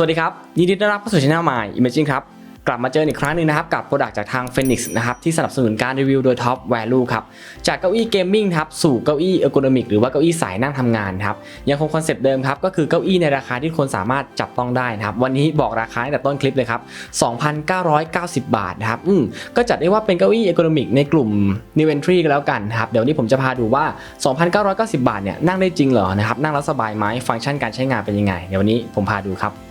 สวัสดีครับ ยินดีต้อนรับเข้าสู่ช่องใหม่ Imagine ครับ กลับมาเจออีกครั้งหนึ่งนะครับ กับโปรดักต์จากทาง Phoenix นะครับ ที่สนับสนุนการรีวิวโดย Top Value ครับ จากเก้าอี้เกมมิ่งครับสู่เก้าอี้เอ r ก o น m i c หรือว่าเก้าอี้สายนั่งทำงานครับ ยังคงคอนเซปต์เดิมครับ ก็คือเก้าอี้ในราคาที่คนสามารถจับต้องได้นะครับ วันนี้บอกราคาตั้งแต่ต้นคลิปเลยครับ 2,990 บาทนะครับอืมก็จัดได้ว่าเป็นเก้าอี้เอ r ก o น m i c ในกลุ่ม New Entry กันแล้วกันครับเดี๋ยวนนี้ผมจะพาดูว่า 2,990 บาทเนี่ยนั่งได้จริงเหรอนะครับนั่งแล้วสบายไหมฟังก์ชันการใช้งานเป็นยังไง เดี๋ยววันนี้ผมพาดูครับ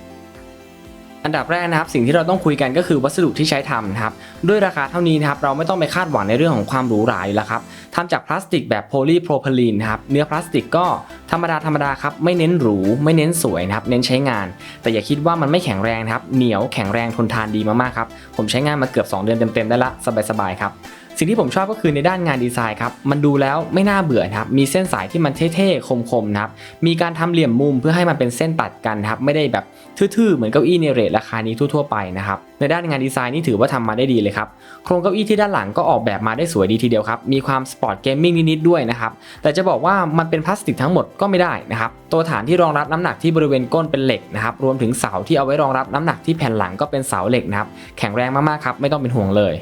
อันดับแรกนะครับสิ่งที่เราต้องคุยกันก็คือวัสดุที่ใช้ทำนะครับด้วยราคาเท่านี้นะครับเราไม่ต้องไปคาดหวังในเรื่องของความหรูหราอยู่แล้วครับทำจากพลาสติกแบบโพลีโพรพิลีนครับเนื้อพลาสติกก็ธรรมดาธรรมดาครับไม่เน้นหรูไม่เน้นสวยนะครับเน้นใช้งาน แต่อย่าคิดว่ามันไม่แข็งแรงนะครับเหนียวแข็งแรงทนทานดีมากๆครับผมใช้งานมาเกือบ 2 เดือนเต็มๆได้ละสบายๆครับ สิ่งที่ผมชอบก็คือในด้านงานดีไซน์ครับ มันดูแล้วไม่น่าเบื่อครับ มีเส้นสายที่มันเท่ๆ คมๆครับ มีการทำเหลี่ยมมุมเพื่อให้มันเป็นเส้นตัดกันครับ ไม่ได้แบบทื่อๆ เหมือนเก้าอี้ในเรทราคานี้ทั่วๆไปนะครับ ในด้านงานดีไซน์นี่ถือว่าทำมาได้ดีเลยครับ โครงเก้าอี้ที่ด้านหลังก็ออกแบบมาได้สวยดีทีเดียวครับ มีความสปอร์ตเกมมิ่งนิดๆ ด้วยนะครับ แต่จะบอกว่ามันเป็นพลาสติกทั้งหมดก็ไม่ได้นะครับ ตัวฐานที่รองรับน้ำหนักที่บริเวณก้นเป็นเหล็กนะครับ รวมถึงเสาที่เอาไว้รองรับน้ำหนักที่แผ่นหลังก็เป็นเสาเหล็กนะครับ แข็งแรงมากๆ ครับ ไม่ต้องเป็นห่วงเลย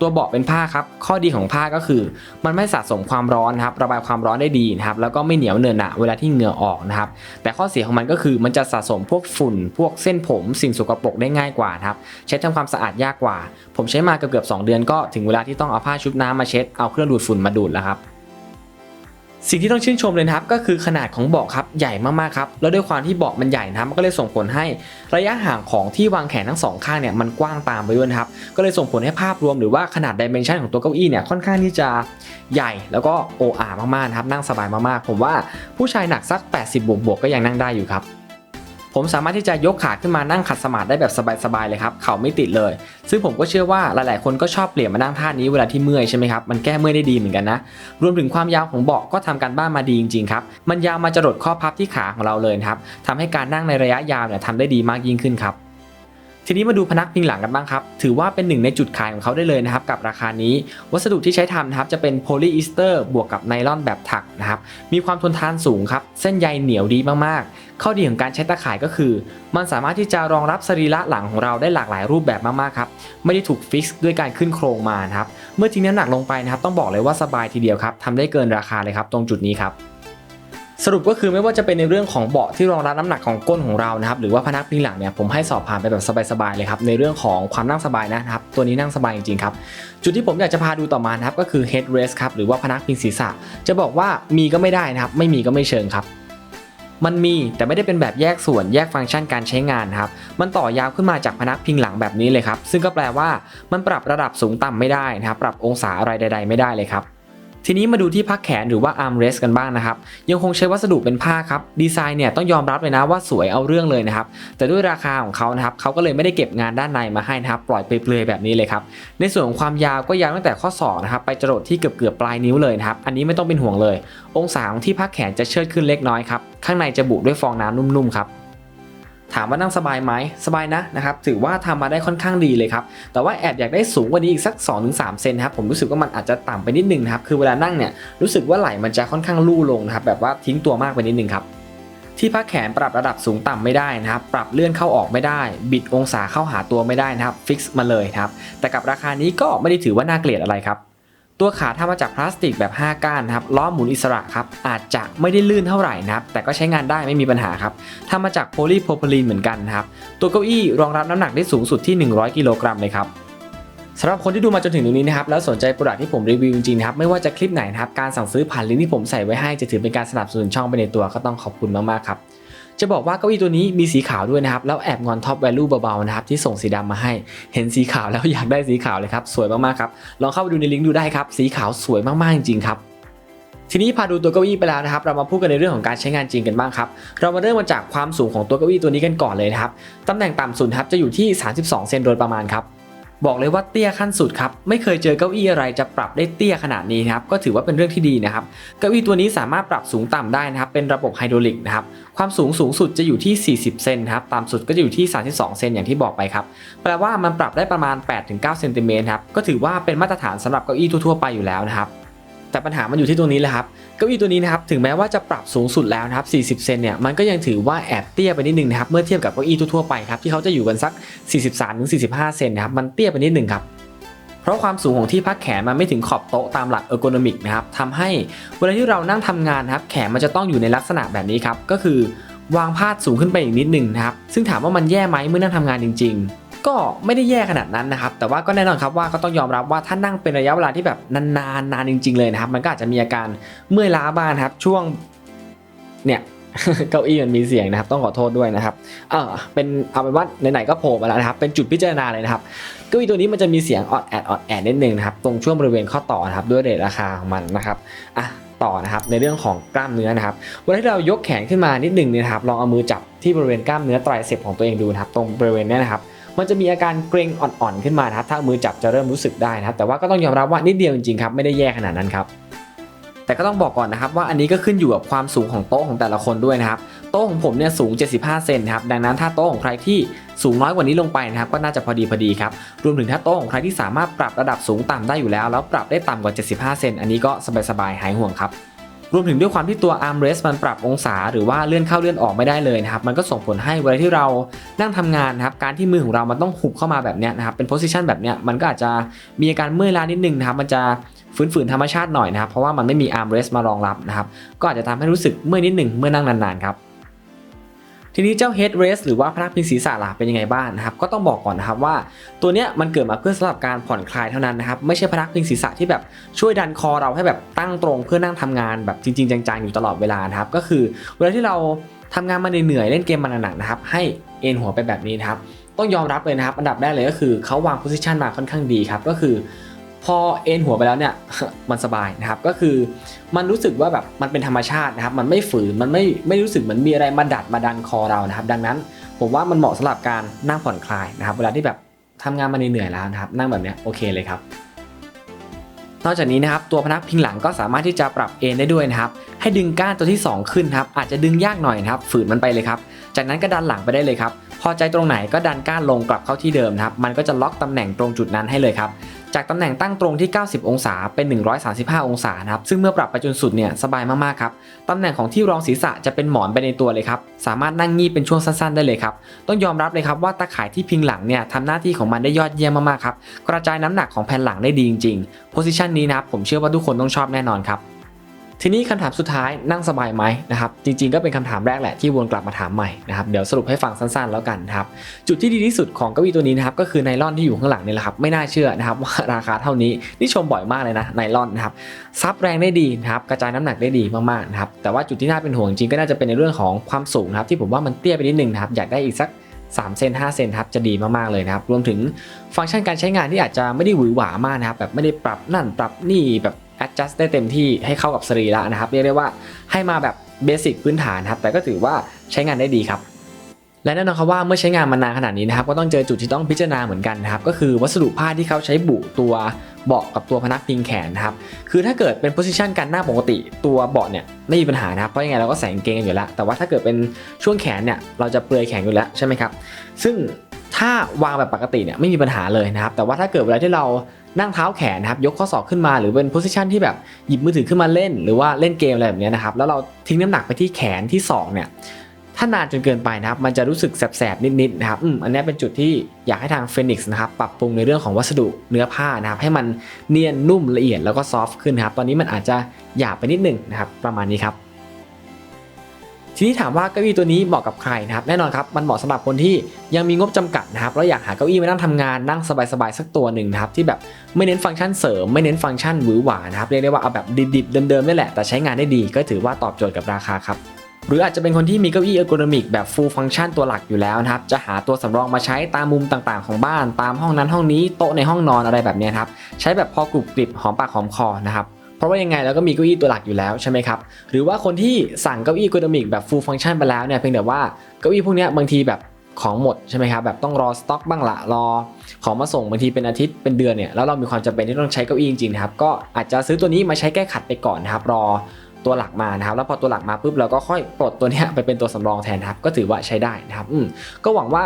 ตัวเบาะเป็นผ้าครับ ข้อดีของผ้าก็คือ มันไม่สะสมความร้อนนะครับ ระบายความร้อนได้ดีนะครับ แล้วก็ไม่เหนียวเหนอะหนะเวลาที่เหงื่อออกนะครับ แต่ข้อเสียของมันก็คือมันจะสะสมพวกฝุ่น พวกเส้นผม สิ่งสกปรกได้ง่ายกว่าครับ เช็ดทำความสะอาดยากกว่า ผมใช้มาเกือบๆ2เดือนก็ถึงเวลาที่ต้องเอาผ้าชุบน้ำมาเช็ด เอาเครื่องดูดฝุ่นมาดูดแล้วครับ สิ่งที่ต้องชื่นชมเลยนะครับก็คือขนาดของเบาะครับใหญ่มากๆครับแล้วด้วยความที่เบาะมันใหญ่นะครับมันก็เลยส่งผลให้ระยะห่างของที่วางแขนทั้งสองข้างเนี่ยมันกว้างตามไปด้วยครับก็เลยส่งผลให้ภาพรวมหรือว่าขนาดดิเมนชันของตัวเก้าอี้เนี่ยค่อนข้างที่จะใหญ่แล้วก็โออามากๆนะครับนั่งสบายมากๆ ผมว่าผู้ชายหนักสัก 80 บวกบวกๆก็ยังนั่งได้อยู่ครับ ผมสามารถที่จะยกขาขึ้นมานั่งขัดสมาธิได้แบบสบายๆเลยครับเข่าไม่ติดเลย ซึ่งผมก็เชื่อว่าหลายๆ คนก็ชอบเปลี่ยนมานั่งท่านี้เวลาที่เมื่อยใช่ไหมครับมันแก้เมื่อยได้ดีเหมือนกันนะรวมถึงความยาวของเบาะก็ทำการบ้านมาดีจริงๆครับมันยาวมาจรดข้อพับที่ขาของเราเลยครับทำให้การนั่งในระยะยาวเนี่ยทำได้ดีมากยิ่งขึ้นครับ ทีนี้มาดูพนักพิงหลังกันบ้างครับ ถือว่าเป็นหนึ่งในจุดขายของเขาได้เลยนะครับกับราคานี้ วัสดุที่ใช้ทำนะครับจะเป็นโพลีอีสเตอร์บวกกับไนลอนแบบถักนะครับ มีความทนทานสูงครับ เส้นใยเหนียวดีมากๆ ข้อดีของการใช้ตะข่ายก็คือ มันสามารถที่จะรองรับสรีระหลังของเราได้หลากหลายรูปแบบมากๆครับ ไม่ได้ถูกฟิกซ์ด้วยการขึ้นโครงมานะครับ เมื่อทิ้งน้ำหนักลงไปนะครับต้องบอกเลยว่าสบายทีเดียวครับทำได้เกินราคาเลยครับตรงจุดนี้ครับ สรุปก็คือไม่ว่าจะเป็นในเรื่องของเบาะที่รองรับน้ำหนักของก้นของเรานะครับหรือว่าพนักพิงหลังเนี่ยผมให้สอบผ่านไปแบบสบายๆเลยครับในเรื่องของความนั่งสบายนะครับตัวนี้นั่งสบายจริงๆครับจุดที่ผมอยากจะพาดูต่อมานะครับก็คือ headrest ครับหรือว่าพนักพิงศีรษะ จะบอกว่ามีก็ไม่ได้นะครับไม่มีก็ไม่เชิงครับมันมีแต่ไม่ได้เป็นแบบแยกส่วนแยกฟังก์ชันการใช้งานครับ มันต่อยาวขึ้นมาจากพนักพิงหลังแบบนี้เลยครับ ซึ่งก็แปลว่ามันปรับระดับสูงต่ำไม่ได้นะครับ ปรับองศาอะไรใด ๆ ไม่ได้เลยครับ ทีนี้มาดูที่พักแขนหรือว่า arm rest กันบ้างนะครับ ยังคงใช้วัสดุเป็นผ้าครับ ดีไซน์เนี่ยต้องยอมรับเลยนะว่าสวยเอาเรื่องเลยนะครับ แต่ด้วยราคาของเขานะครับเขาก็เลยไม่ได้เก็บงานด้านในมาให้นะครับ ปล่อยเปลือยแบบนี้เลยครับ ในส่วนของความยาวก็ยาวตั้งแต่ข้อศอกนะครับไปจรดที่เกือบเกือบปลายนิ้วเลยนะครับ อันนี้ไม่ต้องเป็นห่วงเลย องศาของที่พักแขนจะเชิดขึ้นเล็กน้อยครับ ข้างในจะบุด้วยฟองน้ำนุ่มๆครับ ถามว่านั่งสบายไหมสบายนะนะครับถือว่าทำมาได้ค่อนข้างดีเลยครับแต่ว่าแอบอยากได้สูงกว่านี้อีกสัก 2-3 เซนครับผมรู้สึกว่ามันอาจจะต่ำไปนิดนึงนะครับคือเวลานั่งเนี่ยรู้สึกว่าไหล่มันจะค่อนข้างลู่ลงนะครับแบบว่าทิ้งตัวมากไปนิดนึงครับที่พักแขนปรับระดับสูงต่ำไม่ได้นะครับ ปรับเลื่อนเข้าออกไม่ได้ บิดองศาเข้าหาตัวไม่ได้นะครับ ฟิกซ์มาเลยครับ แต่กับราคานี้ก็ไม่ได้ถือว่าน่าเกลียดอะไรครับ ตัวขาทำมาจากพลาสติกแบบ 5 ก้านนะครับล้อหมุนอิสระครับอาจจะไม่ได้ลื่นเท่าไหร่นะครับแต่ก็ใช้งานได้ไม่มีปัญหาครับทำมาจากโพลีโพรพิลีนเหมือนกันนะครับตัวเก้าอี้รองรับน้ำหนักได้สูงสุดที่ 100 กิโลกรัมเลยครับสำหรับคนที่ดูมาจนถึงตรงนี้นะครับแล้วสนใจโปรดักที่ผมรีวิวจริงๆนะครับไม่ว่าจะคลิปไหนนะครับการสั่งซื้อผ่านลิงก์ที่ผมใส่ไว้ให้จะถือเป็นการสนับสนุนช่องไปในตัวก็ต้องขอบคุณมากๆครับ จะบอกว่าเก้าอี้ตัวนี้มีสีขาวด้วยนะครับ แล้วแอบงอนท็อปแวลูเบาๆนะครับที่ส่งสีดำมาให้ เห็นสีขาวแล้วอยากได้สีขาวเลยครับ สวยมากๆครับ ลองเข้าไปดูในลิงก์ดูได้ครับ สีขาวสวยมากๆจริงๆครับทีนี้พาดูตัวเก้าอี้ไปแล้วนะครับ เรามาพูดกันในเรื่องของการใช้งานจริงกันบ้างครับ เรามาเริ่มมาจากความสูงของตัวเก้าอี้ตัวนี้กันก่อนเลยนะครับ ตำแหน่งต่ำสุดครับจะอยู่ที่ 32 เซนโดยประมาณครับ บอกเลยว่าเตี้ยขั้นสุดครับไม่เคยเจอเก้าอี้อะไรจะปรับได้เตี้ยขนาดนี้ครับก็ถือว่าเป็นเรื่องที่ดีนะครับเก้าอี้ตัวนี้สามารถปรับสูงต่ำได้นะครับเป็นระบบไฮดรอลิกนะครับความสูงสูงสุดจะอยู่ที่ 40 เซนครับต่ำสุดก็จะอยู่ที่ 32 เซนอย่างที่บอกไปครับแปลว่ามันปรับได้ประมาณ 8-9 เซนติเมตรครับก็ถือว่าเป็นมาตรฐานสำหรับเก้าอี้ทั่วๆไปอยู่แล้วนะครับ แต่ปัญหามันอยู่ที่ตรงนี้แหละครับเก้าอี้ตัวนี้นะครับถึงแม้ว่าจะปรับสูงสุดแล้วนะครับ40 เซนเนี่ยมันก็ยังถือว่าแอบเตี้ยไปนิดนึงนะครับเมื่อเทียบกับเก้าอี้ทั่วไปครับที่เขาจะอยู่กันสัก 43-45 เซนนะครับมันเตี้ยไปนิดนึงครับเพราะความสูงของที่พักแขนมันไม่ถึงขอบโต๊ะตามหลักเออร์โกนอมิกนะครับทำให้เวลาที่เรานั่งทำงานนะครับแขนมันจะต้องอยู่ในลักษณะแบบนี้ครับก็คือวางพาดสูงขึ้นไปอีกนิดนึงนะครับซึ่งถามว่ามันแย่ไหมเมื่อนั่งทำงานจริง ๆ ก็ไม่ได้แย่ขนาดนั้นนะครับ แต่ว่าก็แน่นอนครับว่าก็ต้องยอมรับว่าถ้านั่งเป็นระยะเวลาที่แบบนานๆนานจริง ๆ เลยนะครับ มันก็อาจจะมีอาการเมื่อยล้าบ้างนครับ ช่วงเนี่ยเก้าอี้มันมีเสียงนะครับ ต้องขอโทษด้วยนะครับ เออเป็นเอาเป็นว่าไหนๆก็โผล่มาแล้วนะครับ เป็นจุดพิจารณาเลยนะครับเก้าอี้ตัวนี้มันจะมีเสียงออดแอดออดแอดนิดนึงนะครับ ตรงช่วงบริเวณข้อต่อนะครับ ด้วยเรทราคาของมันนะครับอะต่อนะครับในเรื่องของกล้ามเนื้อนะครับเวลาที่เรายกแขนขึ้นมานิดหนึ่งเนี่ยนะครับลองเอามือจับที่บริเวณกล้ามเนื้อไตรเสพของตัวเองดูนะครับ ตรงบริเวณนี้นะครับ มันจะมีอาการเกร็งอ่อนๆขึ้นมานะครับถ้าเอามือจับจะเริ่มรู้สึกได้นะครับแต่ว่าก็ต้องยอมรับว่านิดเดียวจริงๆครับไม่ได้แย่ขนาดนั้นครับแต่ก็ต้องบอกก่อนนะครับว่าอันนี้ก็ขึ้นอยู่กับความสูงของโต๊ะของแต่ละคนด้วยนะครับโต๊ะของผมเนี่ยสูง 75 เซนครับดังนั้นถ้าโต๊ะของใครที่สูงน้อยกว่านี้ลงไปนะครับก็น่าจะพอดีพอดีครับรวมถึงถ้าโต๊ะของใครที่สามารถปรับระดับสูงต่ำได้อยู่แล้ว แล้วปรับได้ต่ำกว่า 75 เซนอันนี้ก็สบายๆหายห่วงครับ รวมถึงด้วยความที่ตัว arm rest มันปรับองศา หรือว่าเลื่อนเข้าเลื่อนออกไม่ได้เลยนะครับมันก็ส่งผลให้เวลาที่เรานั่งทำงานนะครับการที่มือของเรามันต้องหุบเข้ามาแบบนี้นะครับเป็น position แบบนี้มันก็อาจจะมีอาการเมื่อยล้านิดนึงนะครับมันจะฝืนๆธรรมชาติหน่อยนะครับเพราะว่ามันไม่มี arm rest มารองรับนะครับก็อาจจะทำให้รู้สึกเมื่อยนิดหนึ่งเมื่อนั่งนานๆครับ ทีนี้เจ้า head rest หรือว่าพนักพิงศีรษะล่ะเป็นยังไงบ้างนะครับ ก็ต้องบอกก่อนนะครับว่าตัวเนี้ยมันเกิดมาเพื่อสำหรับการผ่อนคลายเท่านั้นนะครับ ไม่ใช่พนักพิงศีรษะที่แบบช่วยดันคอเราให้แบบตั้งตรงเพื่อนั่งทำงานแบบจริง ๆ จังๆอยู่ตลอดเวลานะครับ ก็คือเวลาที่เราทำงานมาเหนื่อยเล่นเกมมาหนักๆนะครับ ให้เอ็นหัวไปแบบนี้นะครับต้องยอมรับเลยนะครับ อันดับแรกเลยก็คือเขาวาง position มาค่อนข้างดีครับก็คือ พอเอนหัวไปแล้วเนี่ยมันสบายนะครับก็คือมันรู้สึกว่าแบบมันเป็นธรรมชาตินะครับ มันไม่ฝืนมันไม่ไม่รู้สึกเหมือนมีอะไรมาดัดมาดันคอเรานะครับ ดังนั้นผมว่ามันเหมาะสำหรับการนั่งผ่อนคลายนะครับ เวลาที่แบบทำงานมาเหนื่อยแล้วนะครับ นั่งแบบเนี้ยโอเคเลยครับนอกจากนี้นะครับตัวพนักพิงหลังก็สามารถที่จะปรับเอนได้ด้วยนะครับ ให้ดึงก้านตัวที่ 2 ขึ้นครับอาจจะดึงยากหน่อยนะครับ ฝืนมันไปเลยครับ จากนั้นก็ดันหลังไปได้เลยครับพอใจตรงไหนก็ดันก้านลงกลับเข้าที่เดิมนะครับ มันก็จะล็อกตำแหน่งตรงจุดนั้นให้เลยครับ จากตำแหน่งตั้งตรงที่ 90 องศาเป็น 135 องศานะครับซึ่งเมื่อปรับไปจนสุดเนี่ยสบายมากๆครับตำแหน่งของที่รองศีรษะจะเป็นหมอนไปในตัวเลยครับสามารถนั่งงีบเป็นช่วงสั้นๆ ได้เลยครับต้องยอมรับเลยครับว่าตาข่ายที่พิงหลังเนี่ยทำหน้าที่ของมันได้ยอดเยี่ยมมากๆครับกระจายน้ำหนักของแผ่นหลังได้ดีจริงๆโพสิชันนี้นะครับผมเชื่อว่าทุกคนต้องชอบแน่นอนครับ ทีนี้คำถามสุดท้ายนั่งสบายไหมนะครับจริงๆก็เป็นคำถามแรกแหละที่วนกลับมาถามใหม่นะครับเดี๋ยวสรุปให้ฟังสั้นๆแล้วกันครับจุดที่ดีที่สุดของเก้าอี้ตัวนี้นะครับก็คือไนลอนที่อยู่ข้างหลังนี่แหละครับไม่น่าเชื่อนะครับว่าราคาเท่านี้นี่ชมบ่อยมากเลยนะไนลอนนะครับซับแรงได้ดีนะครับกระจายน้ำหนักได้ดีมากๆนะครับแต่ว่าจุดที่น่าเป็นห่วงจริงก็น่าจะเป็นในเรื่องของความสูงนะครับที่ผมว่ามันเตี้ยไปนิดนึงนะครับอยากได้อีกสัก3เซน5เซนครับจะดีมากๆเลยนะครับรวมถึงฟังก์ชันการใช้งานที่อาจจะไม่ได้หวือหวามากนะครับแบบไม่ได้ปรับนั่นปรับนี่แบบ adjust ได้เต็มที่ให้เข้ากับสรีระนะครับ เรียกได้ว่าให้มาแบบเบสิกพื้นฐานครับ แต่ก็ถือว่าใช้งานได้ดีครับ และแน่นอนครับว่าเมื่อใช้งานมานานขนาดนี้นะครับ ก็ต้องเจอจุดที่ต้องพิจารณาเหมือนกันนะครับ ก็คือวัสดุผ้าที่เขาใช้บุตัวเบาะกับตัวพนักพิงแขนนะครับ คือถ้าเกิดเป็นโพสิชันการนั่งปกติ ตัวเบาะเนี่ยไม่มีปัญหานะครับ เพราะยังไงเราก็ใส่กางเกงกันอยู่แล้ว แต่ว่าถ้าเกิดเป็นช่วงแขนเนี่ยเราจะเปลือยแขนอยู่แล้วใช่ไหมครับ ซึ่งถ้าวางแบบปกติเนี่ยไม่มีปัญหาเลยนะครับ แต่ว่าถ้าเกิดเวลาที่เรา นั่งเท้าแขนนะครับยกข้อศอกขึ้นมาหรือเป็นโพสิชันที่แบบหยิบมือถือขึ้นมาเล่น หรือว่าเล่นเกมอะไรแบบนี้นะครับแล้วเราทิ้งน้ำหนักไปที่แขนที่ศอกเนี่ยถ้านานจนเกินไปนะครับ มันจะรู้สึกแสบๆ นิดๆ นะครับ อืม อันนี้เป็นจุดที่อยากให้ทาง Phoenix นะครับ ปรับปรุงในเรื่องของวัสดุเนื้อผ้านะครับ ให้มันเนียนนุ่มละเอียดแล้วก็ซอฟต์ขึ้นนครับ ตอนนี้มันอาจจะหยาบไปนิดหนึงนะครับ ประมาณนี้ครับ ทีนี้ถามว่าเก้าอี้ตัวนี้เหมาะกับใครนะครับแน่นอนครับมันเหมาะสำหรับคนที่ยังมีงบจำกัดนะครับแล้วอยากหาเก้าอี้มานั่งทำงานนั่งสบายๆสักตัวหนึ่งนะครับที่แบบไม่เน้นฟังก์ชันเสริม ไม่เน้นฟังก์ชันหวือหวานะครับเรียกได้ว่าเอาแบบดิบๆเดิมๆนี่แหละแต่ใช้งานได้ดีก็ถือว่าตอบโจทย์กับราคาครับหรืออาจจะเป็นคนที่มีเก้าอี้เออร์โกนอมิกแบบ full function ตัวหลักอยู่แล้วนะครับ จะหาตัวสำรองมาใช้ตามมุมต่างๆของบ้าน ตามห้องนั้นห้องนี้โต๊ะในห้องนอนอะไรแบบนี้ครับ ใช้แบบพอกรุบกริบหอมปากหอมคอนะครับ ราะว่ายังไงเราก็มีเก้าอี้ตัวหลักอยู่แล้วใช่ไหมครับหรือว่าคนที่สั่งเก้าอี้เออร์โนมิกแบบฟูลฟังก์ชันไปแล้วเนี่ยเพียงแต่ว่าเก้าอี้พวกนี้บางทีแบบของหมดใช่ไหมครับแบบต้องรอสต็อกบ้างละรอ ของมาส่งบางทีเป็นอาทิตย์เป็นเดือนเนี่ยแล้วเรามีความจำเป็นที่ต้องใช้เก้าอี้จริงๆนะครับก็อาจจะซื้อตัวนี้มาใช้แก้ขัดไปก่อนนะครับรอ ตัวหลักมานะครับ แล้วพอตัวหลักมาปุ๊บเราก็ค่อยปลดตัวนี้ไปเป็นตัวสำรองแทนครับ ก็ถือว่าใช้ได้นะครับอืมก็หวังว่า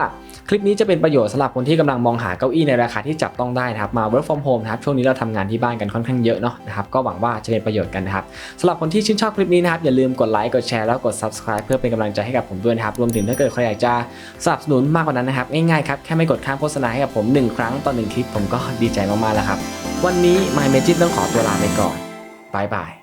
คลิปนี้จะเป็นประโยชน์สำหรับคนที่กำลังมองหาเก้าอี้ในราคาที่จับต้องได้นะครับ มา work from home นะครับช่วงนี้เราทำงานที่บ้านกันค่อนข้างเยอะเนาะนะครับก็หวังว่าจะเป็นประโยชน์กันนะครับสำหรับคนที่ชื่นชอบคลิปนี้นะครับอย่าลืมกดไลค์กดแชร์แล้วกด subscribe เพื่อเป็นกำลังใจให้กับผมด้วยนะครับรวมถึงถ้าเกิดใครอยากจะสนับสนุนมากกว่านั้นนะครับง่ายๆครับแค่ไม่กดข้ามโฆษณาให้กับผมหนึ่งครั้งต่อหนึ่งคลิปผมก็ดีใจมากๆแล้วครับวันนี้ My Magic ต้องขอตัวลาไปก่อนบายบาย